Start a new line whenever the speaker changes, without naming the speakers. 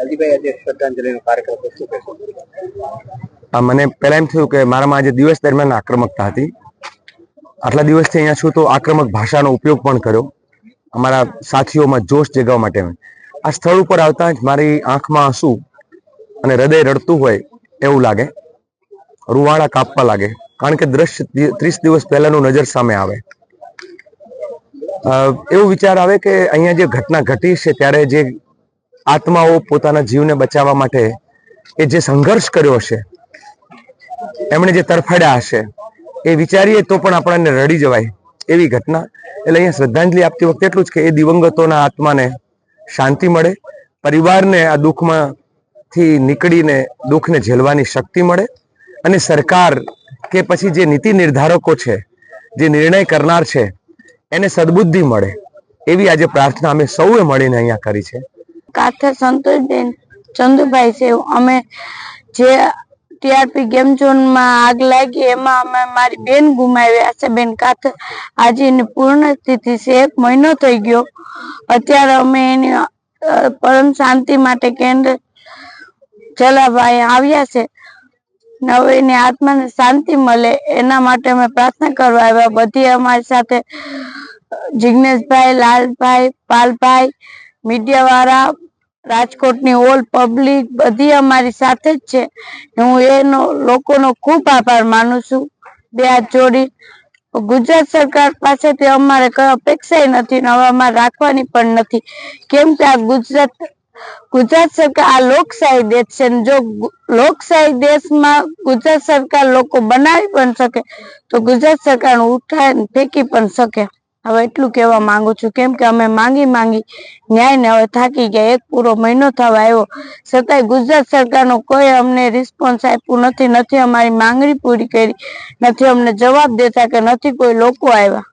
હાજીભાઈ આજે શ્રદ્ધાંજલિનો કાર્યક્રમ શું કહેશો?
આ મને પહેલા એમ થયું કે મારામાં આજે દિવસ દરમિયાન આક્રમકતા હતી. આટલા દિવસથી અહીંયા છું તો આક્રમક ભાષાનો ઉપયોગ પણ કર્યો. અમારા સાથીઓમાં જોશ જગાવવા માટે આ સ્થળ ઉપર આવતા જ મારી આંખમાં આંસુ અને હૃદય રડતું હોય એવું લાગે. રૂવાળા કાપવા લાગે. કારણ કે દ્રશ્ય ત્રીસ દિવસ પહેલાનું નજર સામે આવે. એવો વિચાર આવે કે અહીંયા જે ઘટના ઘટી છે, ત્યારે જે આત્માઓ પોતાના જીવને બચાવવા માટે એ જે સંઘર્ષ કર્યો હશે, એમણે જે તરફડ્યા હશે, એ વિચારીએ તો પણ આપણને રડી જવાય એવી ઘટના. એટલે અહીંયા શ્રદ્ધાંજલિ આપતી વખતે એટલું જ કે એ દિવંગતોના આત્માને શાંતિ મળે, પરિવારને આ દુઃખમાંથી નીકળીને દુઃખને ઝેલવાની શક્તિ મળે અને સરકાર કે પછી જે નીતિ નિર્ધારકો છે, જે નિર્ણય કરનાર છે, એને સદબુદ્ધિ મળે એવી આજે પ્રાર્થના અમે સૌએ મળીને અહીંયા કરી છે.
કાથે સંતોષબેન ચંદુભાઈ છે. અમે જે ટીઆરપી ગેમ ઝોનમાં આગ લાગી એમાં અમે મારી બેન ગુમાવ્યા છે. બેન કાથે આજે એની પૂર્ણ સ્થિતિ છે. એક મહિનો થઈ ગયો. અત્યારે અમે એની પરમ શાંતિ માટે કેન્દ્ર જલાભાઈ આવ્યા છે. ને એની આત્માને શાંતિ મળે એના માટે અમે પ્રાર્થના કરવા આવ્યા. બધી અમારી સાથે જિગ્નેશભાઈ, લાલભાઈ, પાલભાઈ મીડિયા વાળા રાજકોટની ઓલ પબ્લિક બધી અમારી સાથે જ છે. હું એનો, લોકોનો ખૂબ આભાર માનું છું. બે હાથ જોડી. ગુજરાત સરકાર પાસેથી અમારે કઈ અપેક્ષા નથી હવે અમારે રાખવાની પણ નથી. કેમ કે આ ગુજરાત ગુજરાત સરકાર, આ લોકશાહી દેશ છે જો લોકશાહી દેશમાં ગુજરાત સરકાર લોકો બનાવી પણ શકે, તો ગુજરાત સરકાર ઉઠાય ફેંકી પણ શકે. હવે એટલું કહેવા માંગુ છું. કેમ કે અમે માંગી માંગી ન્યાય ને હવે થાકી ગયા. એક પૂરો મહિનો થવા આવ્યો. છતાંય ગુજરાત સરકારનો કોઈ અમને રિસ્પોન્સ આપ્યો નથી. નથી અમારી માંગણી પૂરી કરી. નથી અમને જવાબ દેતા કે નથી કોઈ લોકો આવ્યા.